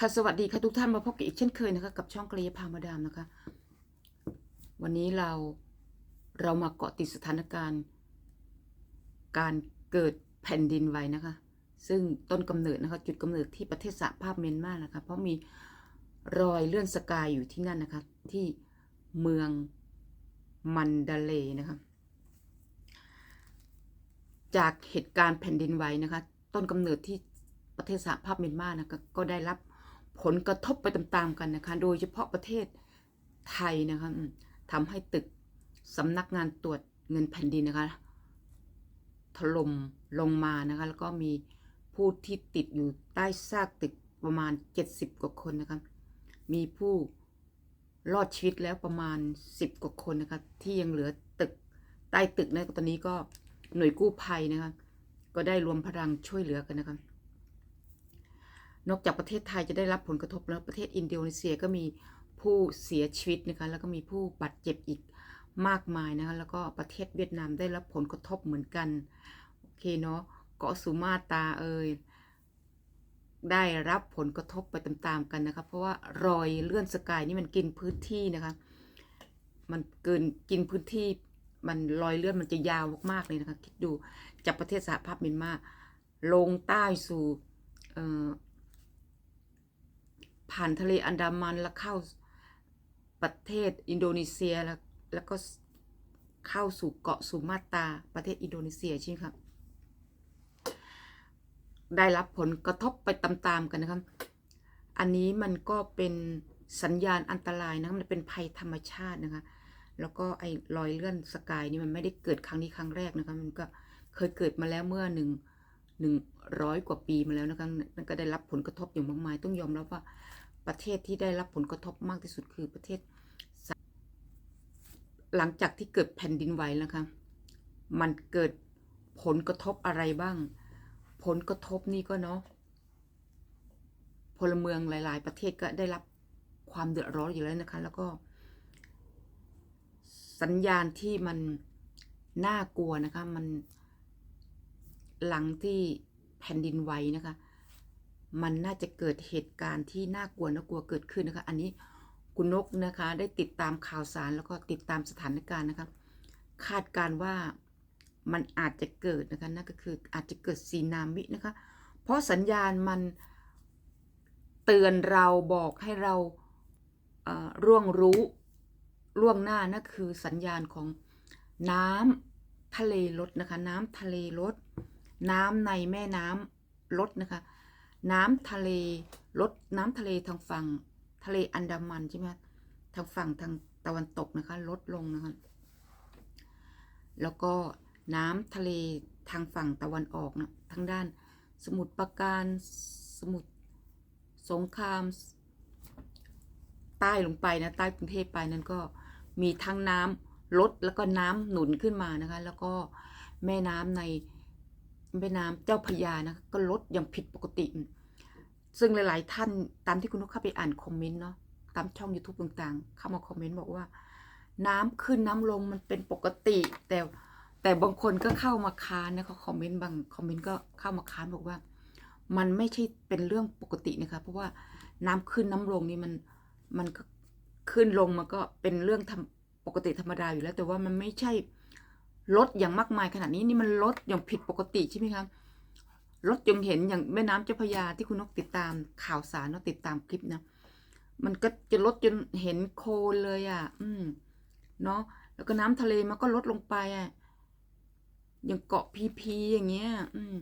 ค่ะสวัสดีค่ะทุกท่านมาพบกันอีกเช่นเคยนะคะ กับช่องกระยาพามาดามนะคะ วันนี้เราเรามาเกาะติดสถานการณ์ การเกิดแผ่นดินไหวนะคะ ซึ่งต้นกำเนิดนะคะ จุดกำเนิดที่ประเทศสหภาพเมียนมานะคะ เพราะมีรอยเลื่อนสกายอยู่ที่นั่นนะคะ ที่เมืองมันดาเลนะคะ จากเหตุการณ์แผ่นดินไหวนะคะ ต้นกำเนิดที่ประเทศสหภาพเมียนมานะคะก็ได้รับ ผลกระทบไปตามๆกันนะคะ โดยเฉพาะประเทศไทยนะคะทำให้ตึกสำนักงานตรวจเงินแผ่นดินนะคะถล่มลงมานะคะ แล้วก็มีผู้ที่ติดอยู่ใต้ซากตึกประมาณ 70 กว่าคนนะคะ มีผู้รอดชีวิตแล้วประมาณ 10 กว่าคนนะคะ ที่ยังเหลือตึกใต้ตึกนะตอนนี้ก็หน่วยกู้ภัยนะคะ ก็ได้รวมพลังช่วยเหลือกันนะคะ นอกจากประเทศไทยจะได้รับผลกระทบแล้วประเทศอินโดนีเซียก็มีผู้เสียชีวิตนะคะแล้วก็มีผู้บาดเจ็บอีกมากมายนะคะแล้วก็ประเทศเวียดนามได้รับผลกระทบเหมือนกันโอเคเนาะเกาะสุมาตราเอ่ยได้รับผลกระทบไปตามๆกันนะคะเพราะว่ารอยเลื่อนสกายนี่มันกินพื้นที่นะคะมันเกินกินพื้นที่มันรอยเลื่อนมันจะยาวมากๆเลยนะคะคิดดูจากประเทศสหภาพเมียนมาลงใต้สู่เอ่อ ผ่านทะเลอันดามันแล้วเข้าประเทศอินโดนีเซียแล้วแล้วก็เข้าสู่เกาะสุมาตราประเทศอินโดนีเซียใช่ไหมครับ ได้รับผลกระทบไปตามๆกันนะครับ อันนี้มันก็เป็นสัญญาณอันตรายนะมันเป็นภัยธรรมชาตินะคะ แล้วก็ไอ้รอยเลื่อนสกายนี่มันไม่ได้เกิดครั้งนี้ครั้งแรกนะคะ มันก็เคยเกิดมาแล้วเมื่อหนึ่งหนึ่งร้อยกว่าปีมาแล้วนะคะมันก็ได้รับผลกระทบอย่างมากมาย ต้องยอมรับว่า ประเทศที่ได้รับผลกระทบมากที่สุดคือประเทศ หลังจากที่เกิดแผ่นดินไหวแล้วค่ะมันเกิดผลกระทบอะไรบ้าง ผลกระทบนี่ก็เนาะพลเมืองหลาย ๆ ประเทศก็ได้รับความเดือดร้อนอยู่แล้วนะคะ แล้วก็ สัญญาณที่มันน่ากลัวนะคะ มันหลังที่แผ่นดินไหวนะคะ มันน่าจะเกิดเหตุการณ์ที่น่ากลัวน่ากลัวเกิดขึ้นนะคะ อันนี้คุณนกนะคะได้ติดตามข่าวสารแล้วก็ติดตามสถานการณ์นะคะคาดการ์ว่ามันอาจจะเกิดนะคะนั่นก็คืออาจจะเกิดซีนามินะคะ เพราะสัญญาณมันเตือนเราบอกให้เราเร่วงรู้ล่วงหน้านั่นคือสัญญาณของน้ำทะเลลดนะคะ น้ำทะเลลด น้ำในแม่น้ำลดนะคะ น้ำทะเลลดน้ำทะเลทางฝั่งทะเลอันดามันใช่ไหมทางฝั่งทางตะวันตกนะคะลดลงนะคะแล้วก็น้ำทะเลทางฝั่งตะวันออกนะทางด้านสมุทรปราการสมุทรสงคราม ใต้ลงไปนะใต้กรุงเทพไปนั้นก็มีทั้งน้ำลดแล้วก็น้ำหนุนขึ้นมานะคะแล้วก็แม่น้ำในแม่น้ำเจ้าพระยานะคะก็ลดอย่างผิดปกติ ซึ่งหลาย ๆ ท่านตามที่คุณนุกเข้าไปอ่านคอมเมนต์เนาะตามช่อง YouTube ต่าง ๆ เข้ามาคอมเมนต์บอกว่า น้ำขึ้นน้ำลงมันเป็นปกติ แต่แต่บางคนก็เข้ามาค้านนะเขาคอมเมนต์บางคอมเมนต์ก็เข้ามาค้านบอกว่า มันไม่ใช่เป็นเรื่องปกตินะคะ เพราะว่าน้ำขึ้นน้ำลงนี่มันมันก็ขึ้นลงมันก็เป็นเรื่องทำปกติธรรมดาอยู่แล้ว แต่ว่ามันไม่ใช่ลดอย่างมากมายขนาดนี้นี่มันลดอย่างผิดปกติใช่ไหมคะ ลดจนเห็นอย่างแม่น้ำเจ้าพยาที่คุณนกติดตามข่าวสารเนาะติดตามคลิปนะมันก็จะลดจนเห็นโคลนเลยอะ อืม เนาะแล้วก็น้ำทะเลมันก็ลดลงไปอะอย่างเกาะพีพีอย่างเงี้ย อืม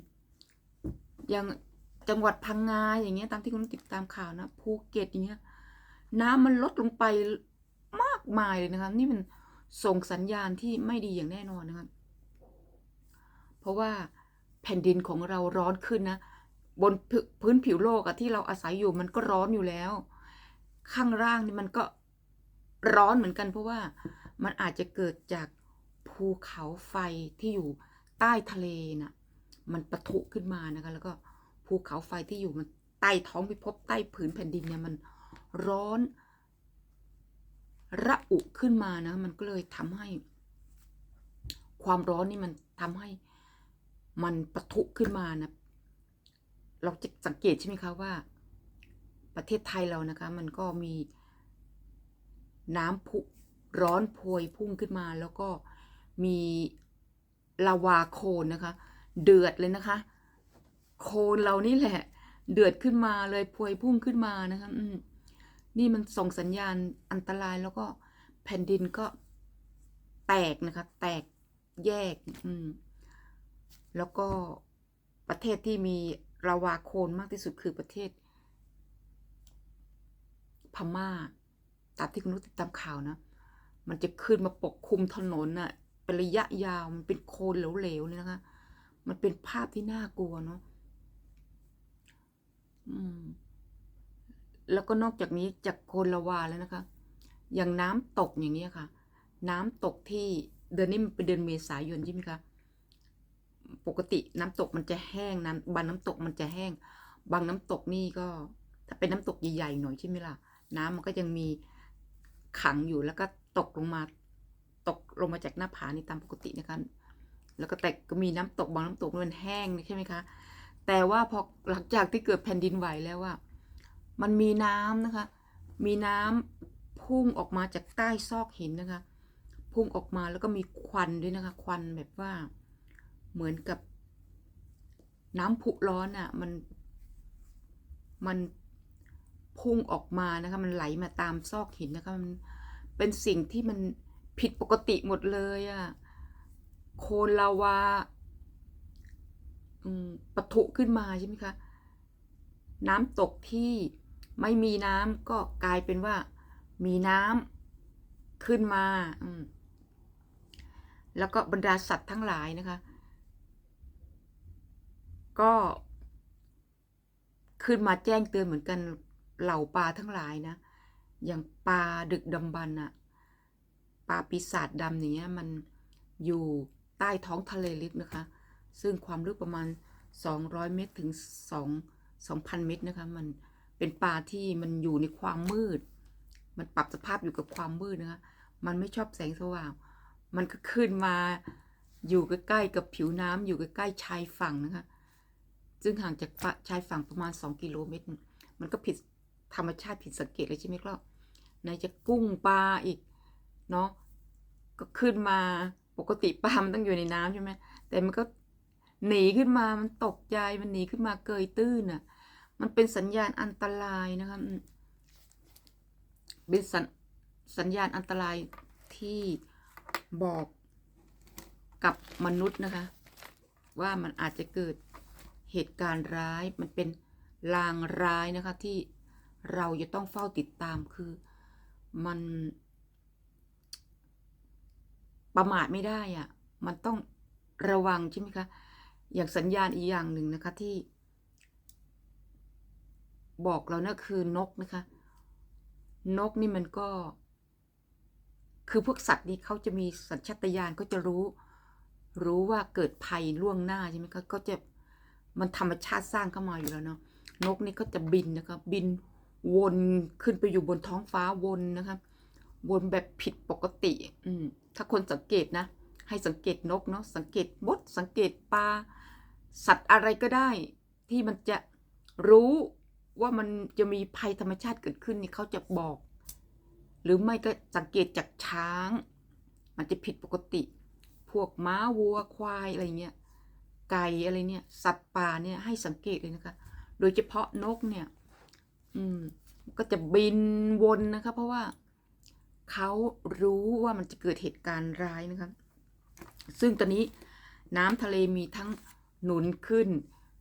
อย่างจังหวัดพังงาอย่างเงี้ย ตามที่คุณติดตามข่าวนะภูเก็ตอย่างเงี้ย น้ำมันลดลงไปมากมายเลยนะคะนี่มันส่งสัญญาณที่ไม่ดีอย่างแน่นอนนะคะเพราะว่า แผ่นดินของเราร้อนขึ้นนะ บนพื้นผิวโลกอะที่เราอาศัยอยู่มันก็ร้อนอยู่แล้ว ข้างล่างนี่มันก็ร้อนเหมือนกัน เพราะว่ามันอาจจะเกิดจากภูเขาไฟที่อยู่ใต้ทะเลน่ะ มันปะทุขึ้นมานะคะ แล้วก็ภูเขาไฟที่อยู่มันใต้ท้องพิภพใต้ผืนแผ่นดินเนี่ยมันร้อน ระอุขึ้นมานะ มันก็เลยทำให้ ความร้อนนี่มันทำให้ มันปะทุขึ้นมานะ เราจะสังเกตใช่ไหมคะว่า ประเทศไทยเรานะคะ มันก็มีน้ำพุร้อนพวยพุ่งขึ้นมา แล้วก็มีลาวาโคลนนะคะ เดือดเลยนะคะ โคลนเรานี่แหละ เดือดขึ้นมาเลยพวยพุ่งขึ้นมานะคะนี่มันส่งสัญญาณอันตรายแล้วก็แผ่นดินก็แตกนะคะ แตกแยก อืม แล้วก็ประเทศที่มีลาวาโคลนมากที่สุดคือประเทศ พม่า ตามที่คุณนุชติดตามข่าวนะ มันจะขึ้นมาปกคลุมถนนน่ะ เป็นระยะยาว มันเป็นโคลนเหลวๆเลยนะคะ มันเป็นภาพที่น่ากลัวเนาะอืมแล้วก็นอกจากนี้จากโคลนลาวาแล้วนะคะ อย่างน้ำตกอย่างเงี้ยค่ะ น้ำตกที่เดือนนี้มันเป็นเดือนเมษายนใช่ไหมคะ ปกติน้ำตกมันจะแห้งน้ำบางน้ำตกมันจะแห้ง บางน้ำตกนี่ก็ ถ้าเป็นน้ำตกใหญ่ๆหน่อยใช่ไหมล่ะ น้ำมันก็ยังมีขังอยู่แล้วก็ตกลงมา ตกลงมาจากหน้าผานี่ตามปกตินะคะแล้วก็แต่ก็มีน้ำตกบางน้ำตกมันแห้งใช่ไหมคะ แต่ว่าพอหลังจากที่เกิดแผ่นดินไหวแล้วว่ามันมีน้ำนะคะ มีน้ำพุ่งออกมาจากใต้ซอกหินนะคะ พุ่งออกมาแล้วก็มีควันด้วยนะคะ ควันแบบว่า เหมือนกับ น้ำพุร้อนอะ่ะ มัน มันพุ่งออกมานะคะ มันไหลมาตามซอกหินนะคะ มันเป็นสิ่งที่มันผิดปกติหมดเลยอะ่ะ โคลนลาวาอืมปะทุขึ้นมาใช่ไหมคะ น้ำตกที่ไม่มีน้ำก็กลายเป็นว่ามีน้ำขึ้นมา แล้วก็บรรดาสัตว์ทั้งหลายนะคะ ก็ขึ้นมาแจ้งเตือนเหมือนกันเหล่าปลาทั้งหลายนะ อย่างปลาดึกดำบรรอะปลาปีศาจดำอย่างเนี้ยมันอยู่ใต้ท้องทะเลลึกนะคะ ซึ่งความลึกประมาณ 200 เมตรถึง 2 2,000 เมตรนะคะ มันเป็นปลาที่มันอยู่ในความมืด มันปรับสภาพอยู่กับความมืดนะคะ มันไม่ชอบแสงสว่าง มันก็ขึ้นมาอยู่ใกล้ๆกับผิวน้ำอยู่ใกล้ๆชายฝั่งนะคะ ซึ่งห่างจากชายฝั่งประมาณ 2 กิโลเมตร มันก็ผิดธรรมชาติผิดสังเกตเลยใช่ไหมครับไหนจะกุ้งปลาอีก เนาะก็ขึ้นมาปกติปลามันต้องอยู่ในน้ำใช่ไหมแต่มันก็หนีขึ้นมามันตกใจมันหนีขึ้นมาเกยตื้นอะ มันเป็นสัญญาณอันตรายนะคะเป็นสัญสัญญาณอันตรายที่บอกกับมนุษย์นะคะ ว่ามันอาจจะเกิด เหตุการณ์ร้ายมันเป็นลางร้ายนะคะที่เราจะต้องเฝ้าติดตามคือมัน ประมาทไม่ได้อะ่ะมันต้องระวังใช่ไหมคะอย่างสัญญาณอีกอย่างหนึ่งนะคะที่ บอกเรานะคือนกนะคะ นกนี่มันก็ คือพวกสัตว์นี่เขาจะมีสัญชาตญาณก็จะรู้ รู้ว่าเกิดภัยล่วงหน้าใช่ไหมคะก็จะ มันธรรมชาติสร้างเข้ามาอยู่แล้วเนาะนกนี่ก็จะบินนะคะบินวนขึ้นไปอยู่บนท้องฟ้าวนนะคะวนแบบผิดปกติ อืมถ้าคนสังเกตนะ ให้สังเกตนกเนาะสังเกตมดสังเกตปลาสัตว์อะไรก็ได้ ที่มันจะรู้ว่ามันจะมีภัยธรรมชาติเกิดขึ้นนี่เขาจะบอก หรือไม่ก็สังเกตจากช้าง มันจะผิดปกติ พวกม้าวัวควายอะไรเงี้ย ไก่อะไรเนี่ยสัตว์ป่าเนี่ยให้สังเกตเลยนะคะ โดยเฉพาะนกเนี่ย อืม ก็จะบินวนนะคะ เพราะว่าเขารู้ว่ามันจะเกิดเหตุการณ์ร้ายนะคะ ซึ่งตอนนี้น้ำทะเลมีทั้งหนุนขึ้น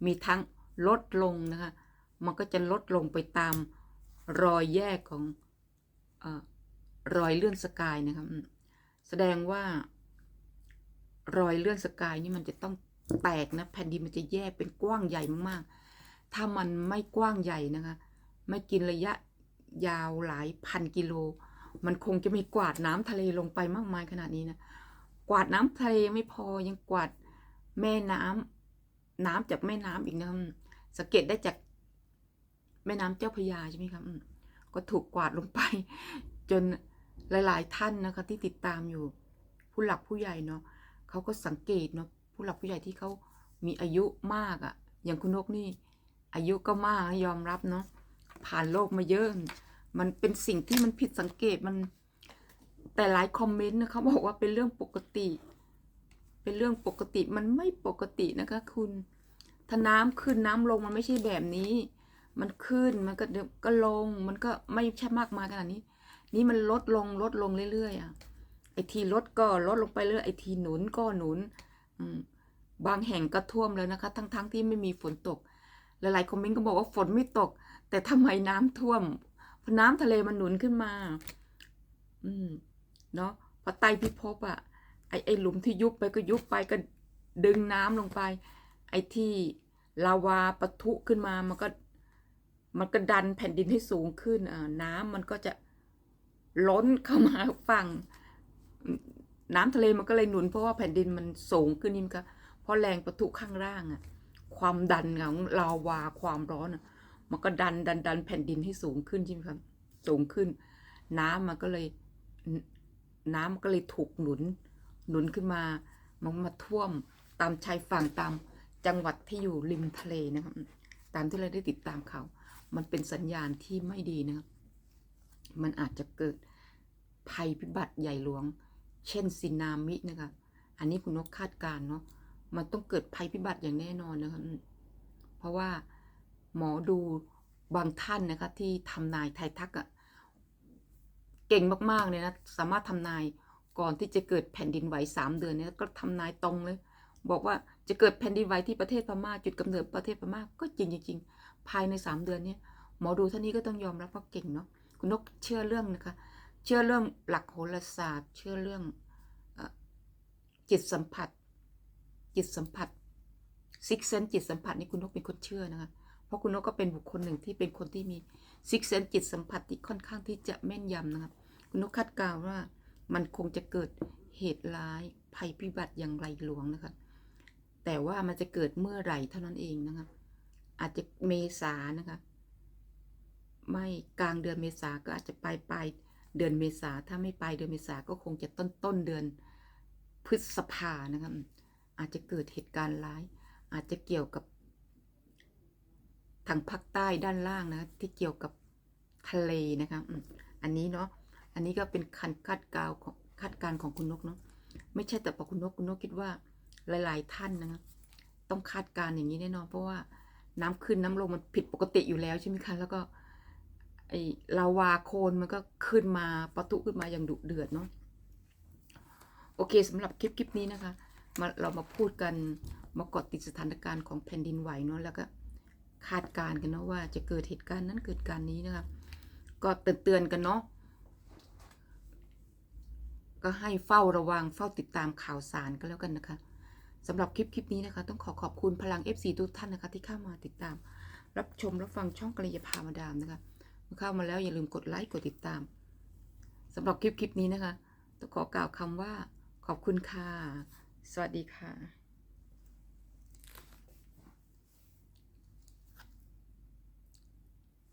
มีทั้งลดลงนะคะ มันก็จะลดลงไปตามรอยแยกของเออรอยเลื่อนสกายนะคะอืมแสดงว่ารอยเลื่อนสกายนี่มันจะต้อง แตกนะแผ่นดินมันจะแยกเป็นกว้างใหญ่มากๆ ถ้ามันไม่กว้างใหญ่นะคะ ไม่กินระยะยาวหลายพันกิโล มันคงจะไม่กวาดน้ำทะเลลงไปมากมายขนาดนี้นะ กวาดน้ำทะเลไม่พอยังกวาดแม่น้ำน้ำจากแม่น้ำอีกนะสังเกตได้จากแม่น้ำเจ้าพยาใช่ไหมครับก็ถูกกวาดลงไป จนหลาย ๆ ท่านนะคะที่ติดตามอยู่ ผู้หลักผู้ใหญ่เนาะเขาก็สังเกตเนาะ ผู้หลักผู้ใหญ่ที่เขามีอายุมากอะ่ะ อย่างคุณนกนี่ อายุก็มากยอมรับเนาะผ่านโลกมาเยอะ มันเป็นสิ่งที่มันผิดสังเกตมัน แต่หลายคอมเมนต์นะเขาบอกว่าเป็นเรื่องปกติ เป็นเรื่องปกติมันไม่ปกตินะคะ คุณ ถ้าน้ำขึ้นน้ำลงมันไม่ใช่แบบนี้ มันขึ้นมันก็เดี๋ยวก็ลง มันก็ไม่ใช่มากมายขนาดนี้ นี่มันลดลงลดลงเรื่อยๆอะไอทีลดก็ลดลงไปเรื่อยไอทีหนุนก็หนุน อืม บางแห่งก็ท่วมแล้วนะคะ ทั้งๆทที่ไม่มีฝนตก หลายๆคอมเมนต์ก็บอกว่าฝนไม่ตก แต่ทำไมน้ำท่วมเพราะน้ำทะเลมันหนุนขึ้นมา อืม เนาะพอไตพิภพอะไอไอหลุมที่ยุบไปก็ยุบไปก็ดึงน้ำลงไป ไอที่ลาวาปะทุขึ้นมามันก็ มันก็ดันแผ่นดินให้สูงขึ้นอ่าน้ำมันก็จะล้นเข้ามาฝั่งน้ำทะเลมันก็เลยหนุนเพราะว่าแผ่นดินมันสูงขึ้นนี่มันก็ เพราะแรงประทุข้างล่างอะความดันของลาวาความร้อนอะมันก็ดันดันดันแผ่นดินให้สูงขึ้นใช่ไหมครับสูงขึ้น น้ำมันก็เลยน้ำมันก็เลยถูกหนุน หนุนขึ้นมา มันมาท่วมตามชายฝั่งตามจังหวัดที่อยู่ริมทะเลนะครับ ตามที่เราได้ติดตามข่าวมันเป็นสัญญาณที่ไม่ดีนะครับ มันอาจจะเกิดภัยพิบัติใหญ่หลวง เช่นสึนามินะคะอันนี้คุณนกคาดการณ์เนาะ มันต้องเกิดภัยพิบัติอย่างแน่นอนนะคะเพราะว่าหมอดูบางท่านนะคะที่ทำนายไทยทักอะเก่งมากๆเลยนะสามารถทำนายก่อนที่จะเกิดแผ่นดินไหวสามเดือนเนี่ยก็ทำนายตรงเลย บอกว่าจะเกิดแผ่นดินไหวที่ประเทศพม่าจุดกำเนิดประเทศพม่าก็จริงจริงภายในสามเดือนเนี่ยหมอดูท่านนี้ก็ต้องยอมรับว่าเก่งเนาะคุณนกเชื่อเรื่องนะคะ เชื่อเรื่องหลักโหราศาสตร์ เชื่อเรื่องอจิตสัมผัส จิตสัมผัสซิกเซนจิตสัมผัสนี่คุณนกเป็นคนเชื่อนะคะ เพราะคุณนกก็เป็นบุคคลหนึ่งที่เป็นคนที่มีซิกเซนจิตสัมผัสที่ค่อนข้างที่จะแม่นยำนะครับ คุณนกคาดการณ์ว่ามันคงจะเกิดเหตุร้ายภัยพิบัติอย่างไรหลวงนะคะ แต่ว่ามันจะเกิดเมื่อไหร่เท่านั้นเองนะคะอาจจะเมษานะคะ ไม่กลางเดือนเมษาก็อาจจะปลายปลายเดือนเมษาถ้าไม่ปลายเดือนเมษาก็คงจะต้นต้นเดือนพฤษภานะครับ อาจจะเกิดเหตุการณ์ร้าย อาจจะเกี่ยวกับ ทางภาคใต้ด้านล่างนะ ที่เกี่ยวกับทะเลนะคะอันนี้เนาะอันนี้ก็เป็นคันคาดกาวของคาดการณ์ของคุณนกเนาะไม่ใช่แต่พอคุณนกคุณนกคิดว่าหลาย ๆ ท่านนะต้องคาดการณ์อย่างนี้แน่นอนเพราะว่าน้ำขึ้นน้ำลงมันผิดปกติอยู่แล้วใช่ไหมคะแล้วก็ไอลาวาโคนมันก็ขึ้นมาประทุขึ้นมาอย่างดุเดือดเนาะโอเคสำหรับคลิปคลิปนี้นะคะ มาเรามาพูดกันมาเกาะติดสถานการณ์ของแผ่นดินไหวเนาะแล้วก็คาดการณ์กันเนาะว่าจะเกิดเหตุการณ์นั้นเกิดการนี้นะคะก็เตือนเตือนๆกันเนาะก็ให้เฝ้าระวังเฝ้าติดตามข่าวสารกันแล้วกันนะคะสำหรับคลิปคลิปนี้นะคะ ต้องขอขอบคุณพลัง FC ทุกท่านนะคะ ที่เข้ามาติดตาม รับชมรับฟังช่องกระยาพามาดามนะคะเข้ามาแล้วอย่าลืมกดไลค์กดติดตามสำหรับคลิปคลิปนี้นะคะ ต้องขอกล่าวคำว่าขอบคุณค่ะ สวัสดีค่ะ